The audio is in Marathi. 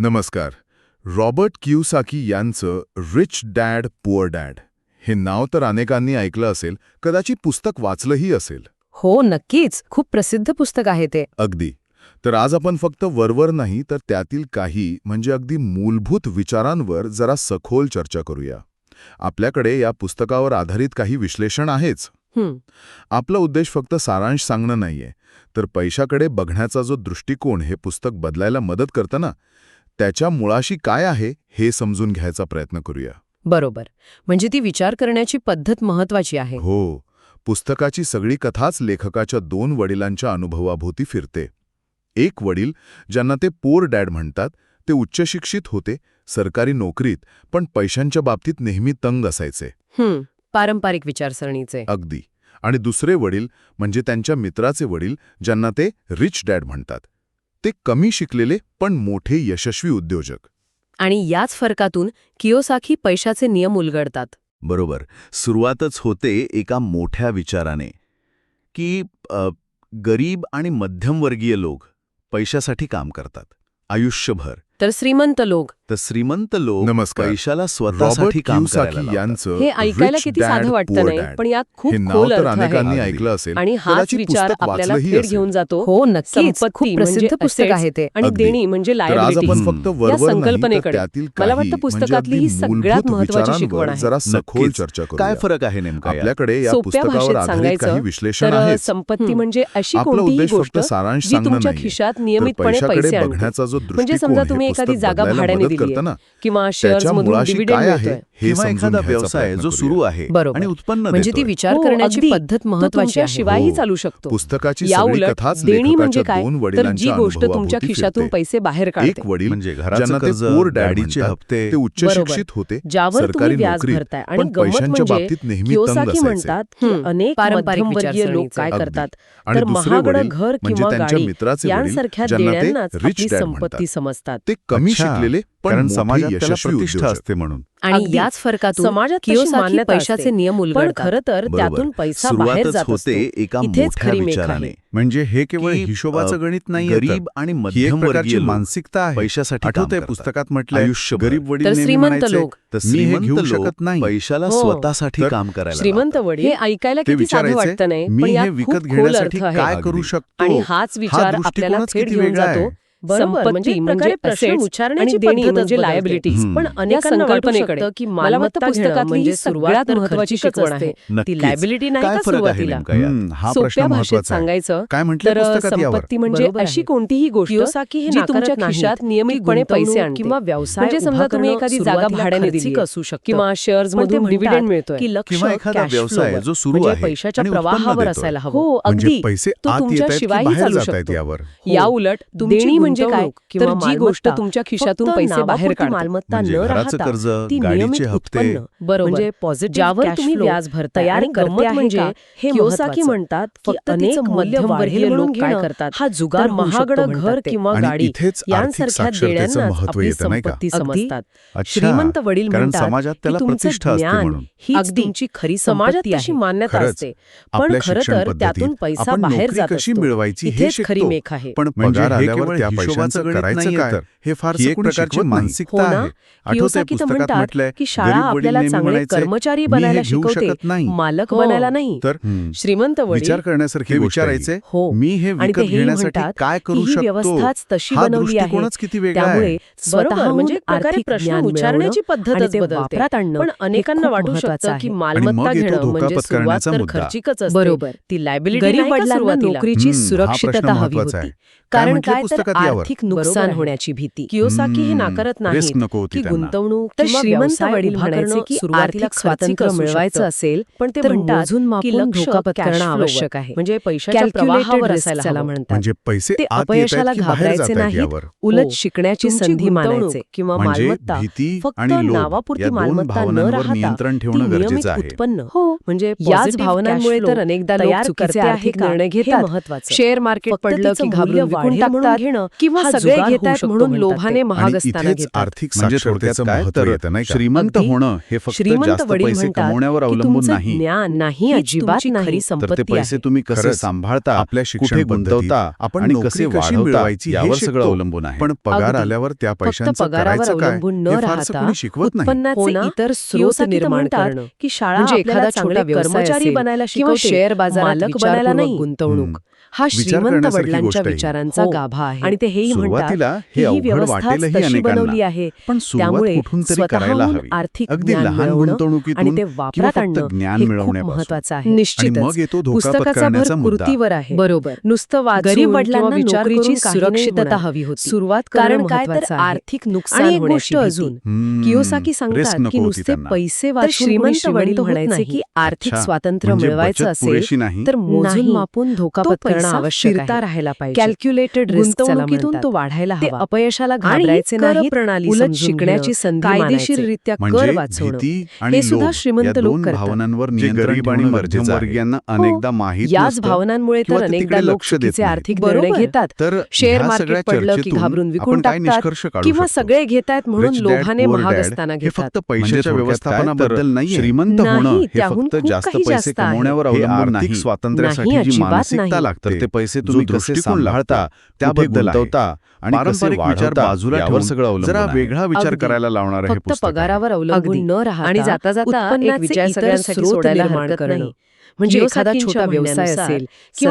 नमस्कार. रॉबर्ट किवसाकी यांचं रिच डॅड पुअर डॅड हे नाव तर अनेकांनी ऐकलं असेल कदाचित पुस्तक वाचलंही असेल. हो नक्कीच. खूप प्रसिद्ध पुस्तक आहे ते. अगदी. तर आज आपण फक्त वरवर नाही तर त्यातील काही म्हणजे अगदी मूलभूत विचारांवर जरा सखोल चर्चा करूया. आपल्याकडे या पुस्तकावर आधारित काही विश्लेषण आहेच. हं, आपला उद्देश फक्त सारांश सांगणं नाहीये. तर पैशाकडे बघण्याचा जो दृष्टिकोन हे पुस्तक बदलायला मदत करतं ना त्याच्या मुळाशी काय आहे हे समजून घ्यायचा प्रयत्न करूया. बरोबर. म्हणजे ती विचार करण्याची पद्धत महत्वाची आहे. हो. पुस्तकाची सगळी कथाच लेखकाच्या दोन वडिलांच्या अनुभवाभोवती फिरते. एक वडील ज्यांना ते पोर डॅड म्हणतात ते उच्च शिक्षित होते सरकारी नोकरीत पण पैशांच्या बाबतीत नेहमी तंग असायचे. पारंपरिक विचारसरणीचे. अगदी. आणि दुसरे वडील म्हणजे त्यांच्या मित्राचे वडील ज्यांना ते रिच डॅड म्हणतात. ते कमी शिकलेले पण मोठे यशस्वी उद्योजक. आणि याच फरकातून कियोसाकी पैशाचे नियम उलगडतात. बरोबर. सुरुवातच होते एका मोठ्या विचाराने. की अ, गरीब आणि मध्यमवर्गीय लोक पैशासाठी काम करतात. आयुष्यभर. तर श्रीमंत लोक तर श्रीमंत लोक नमस्कार. पैशाला स्वतःसाठी काम करायला. यांचं हे ऐकायला किती साधं वाटतं नाही पण यात खूप हे खोल अर्थ आहे अनेकांनी. ऐकलं असेल आणि हाच कदाचित विचार पुस्तक आपल्याला वाचलंही थेट असेल. घेऊन जातो हो नक्कीच संपत्ती खूप प्रसिद्ध म्हणजे पुस्तक assets आहे ते आणि अगदी. देणी म्हणजे तर आज लायबिलिटी आपण. फक्त या वरवर नाही तर संकल्पनेकडे त्यातील मला काही वाटतं म्हणजे पुस्तकातली अगदी ही सगळ्यात मूलभूत विचारांवर शिकवण आहे. जरा सखोल नक्कीच. चर्चा काय करूया फरक आहे नेमका यात? आपल्याकडे या सोप्या पुस्तकावर भाषेत आधारित सांगायचं काही विश्लेषण तर आहेत संपत्ती. म्हणजे अशी आपला कोणतीही उद्देश गोष्ट सारांश जी सांगणं तुमच्या नाहीये. खिशात तर नियमितपणे पैसे पैशाकडे आणते बघण्याचा जो म्हणजे दृष्टिकोन समजा हे तुम्ही एखादी पुस्तक जागा बदलायला भाड्याने मदत दिलीये. करतं ना. किंवा शेअर्स काय आहे? हे एखादा व्यवसाय जो सुरू. आहे. आणि उत्पन्न म्हणजे ती. विचार हो, करण्याची. पद्धत महत्वाची शिवायही हो. चालू शकतो पुस्तकाची देणी म्हणजे काय तर जी गोष्ट तुमच्या खिशातून. पैसे बाहेर एक काढते वडील म्हणजे ज्यांना घराचं ते कर्ज पोर डॅड गाडीचे म्हणतात, हप्ते ते उच्च. शिक्षित होते ज्यावर सरकारी तुम्ही व्याज नोकरीत, भरताय आणि पैशांच्या म्हणजे बाबतीत नेहमी म्हणतात की अनेक पारंपरिक मध्यमवर्गीय लोक. काय. करतात तर महागडं घर म्हणजे किंवा त्यांच्या गाडी मित्राचे वडील यांसारख्या देण्यांनाच आपली संपत्ती समजतात ते कमी शिकलेले पण समाजात प्रतिष्ठा असते म्हणून आणि. याच फरकातून समाजात पैशाचे. नियम पण उलगडतात खरं तर. त्यातून पैसा बाहेर सुरुवातच जात असतो होते एका मोठ्या विचाराने. म्हणजे हे केवळ की, हिशोबाचं गणित नाही गरीब आणि ही मध्यमवर्गीय प्रकारची मानसिकता आहे पैशासाठी आठवतंय. पुस्तकात म्हटलंय आयुष्यभर. गरीब वडील श्रीमंत लोक मी हे घेऊ शकत नाही पैशाला हो. स्वतःसाठी तर काम करायला श्रीमंत. वडील हे ऐकायला किती साधं विचारायचे वाटतं नाही पण मी हे विकत घेण्यासाठी काय. करू शकतो आणि हाच विचार आपल्याला थेट घेऊन वेगळा जातो संपत्ती म्हणजे म्हणजे आणि देणी पद्धतच म्हणजे बदलते. लायबिलिटीज. पण वाटू संकल्पनेकडे की मला मला वाटतं वाटतं पुस्तकातली सुरुवात महत्वाची शिकवण. आहे ती. लायबिलिटी नाही का सुरुवातीला हा सोप्या भाषेत सांगायचं तर संपत्ती म्हणजे अशी. कोणतीही गोष्ट हे नाकारत तुमच्या खिशात की नियमितपणे पैसे आणते किंवा व्यवसाय म्हणजे समजा तुम्ही एखादी जागा भाड्याने दिली असू शकतं. किंवा शेअर्स म्हणतात डिव्हिडंड मिळतोय की लक्ष एखादा व्यवसाय जो सुरू म्हणजे आहे पैशाच्या आणि प्रवाहावर. असायला हवं हो म्हणजे अगदी पैसे तो तुमच्या की शिवायही बाहेर चालू शकतो. यावर या उलट तुमची देणी म्हणजे काय तर जी गोष्ट तुमच्या खिशातून पैसे बाहेर मालमत्ता म्हणजे न राहता कर्ज, ती गाडीचे नियमित हप्ते. उत्पन्न बरोबर म्हणजे पॉझिटिव्ह ज्यावर तुम्ही व्याज भरताय तयार आणि करते म्हणजे का? हे कियोसाकी. म्हणतात की फक्त अनेक मध्यमवर्गीय वाढेल लोक म्हणून काय घेणं करतात हा जुगार महागडं घर. किंवा आणि गाडी इथेच आर्थिक यांसारख्या महत्त्व आपली येतं नाही का संपत्ती. समजतात श्रीमंत वडील कारण म्हणतात समाजात की त्याला तुमचं प्रतिष्ठा असते ज्ञान अगदी. तुमची खरी समाजात आहे मान्यता. असते पण खरं तर त्यातून पैसा बाहेर जात कशी असतो. मिळवायची हे इथेच खरी शिकतो. मेख आहे पण म्हणजे हे पैशांचं गणित करायचं नाहीये काय. हे फार एक प्रकारची. मानसिकता हो? आहे तर पुस्तकात म्हणतात म्हटलंय की शाळा आपल्याला चांगले कर्मचारी "मी हे बनायला शिकवते शकत नाही." मालक हो. बनायला नाही तर. श्रीमंत विचार करण्यासारखी. विचारायचे हो मी हे विकत घेण्यासाठी काय करू शकतो व्यवस्थाच तशी हा बनवली आहे किती वेगळा आहे बरोबर स्वतःहून म्हणजे प्रकारे आर्थिक प्रश्न आणि पद्धतच बदलते पण हे अनेकांना वाटू शकतं. की मालमत्ता घेणं म्हणजे सुरुवात तर मुद्दा. खर्चिकच असते बरोबर. ती लायबिलिटी गरीब वडिलांना? नोकरीची सुरक्षितता हवी होती कारण काय तर? आर्थिक नुकसान. होण्याची भीती कियोसाकी हे नाकारत नाही की. गुंतवणूक तर श्रीमंत वडील म्हणायचे की आर्थिक स्वातंत्र्य मिळवायचं. असेल पण ते तर म्हणतात मोजून की मापून लक्ष दुखापत cash करणं flow आवश्यक. आहे म्हणजे पैशाच्या प्रवाहावर असायला. म्हणतात म्हणजे पैसे अपयशाला घाबरायचे यावर उलट हो. शिकण्याची संधी मानायचे किंवा म्हणजे मालमत्ता फक्त नावापुरती मालमत्ता न राहता नियमित उत्पन्न हो म्हणजे याच भावनांमुळे तर अनेकदा लोक चुकीचे आर्थिक? निर्णय घेतात महत्वाचं शेअर मार्केट पडलं की घाबरून घेणं किंवा सगळे जुगार होऊ घेत आहेत शकतो म्हणून लोभाने. महाग असताना घेतात आर्थिक म्हणजे थोडक्यात साक्षरतेचं काय महत्त्व तर येतं नाही का श्रीमंत. होणं हे फक्त श्रीमंत पैसे कमवण्यावर अवलंबून नाही ज्ञान नाही अजिबात नाही संपत्ती पैसे. तुम्ही कसे. सांभाळता आपल्या शिक्षण गुंतवता आपण कसे कशी वाढवता मिळवायची हे यावर सगळं. अवलंबून आहे पण पगार. आल्यावर त्या पैशांचं पगारावर करायचं काय अवलंबून न हे फारसं राहता कोणी शिकवत नाही उत्पन्नाचे ना? इतर स्रोत कियोसाकी तर निर्माण करणं की शाळा म्हणजे आपल्याला एखादा चांगले कर्मचारी बनायला किंवा शेअर मालक बनायला नाही गुंतवणूक हा श्रीमंत वडिलांच्या. विचारांचा. गाभा आहे आणि ते हेही म्हणतात हे वाटेलही तशी अनेकांना. बनवली आहे. त्यामुळे स्वतःहून आर्थिक लहान आणि ते वापरात आणणं हे खूप. महत्वाचं आहे. निश्चितच. पुस्तकाचा भर कृतीवर आहे. बरोबर. नुसतं वाचून गरीब वडिलांना विचार नोकरीची करून काही नाही सुरक्षितता. हवी होती. सुरुवात कारण काय तर. आर्थिक नुकसान गोष्ट. अजून कियोसाकी risk सांगतात की नुसते. पैसे श्रीमंत वडील म्हणायचे की आर्थिक स्वातंत्र्य म्हणजे मिळवायचं असेल तर मोजून. मापून धोका पत्करणं पैसा आवश्यक फिरता आहे राहायला पाहिजे. कॅल्क्युलेटेड रिस्क गुंतवणुकीतून तो वाढायला हवा अपयशाला घाबरायचे नाही प्रणाली उलट शिकण्याची संधी कायदेशीररित्या कर म्हणजे वाचवणं हे सुद्धा श्रीमंत लोक. भावनांवर जे नियंत्रण गरीब आणि. मध्यमवर्गीयांना अनेकदा माहीत याच भावनांमुळे तर ते अनेकदा लोक लक्ष देत चुकीचे. आर्थिक बरोबर. निर्णय घेतात तर शेअर मार्केट पडलं की घाबरून विकून टाकतात किंवा? सगळे घेतायत म्हणून लोभाने महाग असताना हे घेतात फक्त म्हणजे पैशाच्या थोडक्यात व्यवस्थापनाबद्दल नाहीये श्रीमंत नाही, होणं हे फक्त जास्त पैसे. कमवण्यावर हे अवलंबून आर्थिक नाही स्वातंत्र्यासाठी नाही, जी अजिबात मानसिकता नाही. लागते ते ते पैसे तुम्ही कसे दृष्टिकोन सांभाळता त्याबद्दल आहे. आहे आणि पारंपरिक विचार बाजूला ठेवून सगळं अवलंबून जरा आहे. वेगळा विचार. करायला लावणारं हे फक्त आहे. पगारावर. अवलंबून न राहता आणि जाता जाता एक विचार सगळ्यांसाठी सोडायला हरकत करणं. नाही. म्हणजे एखादा छोटा व्यवसाय असेल किंवा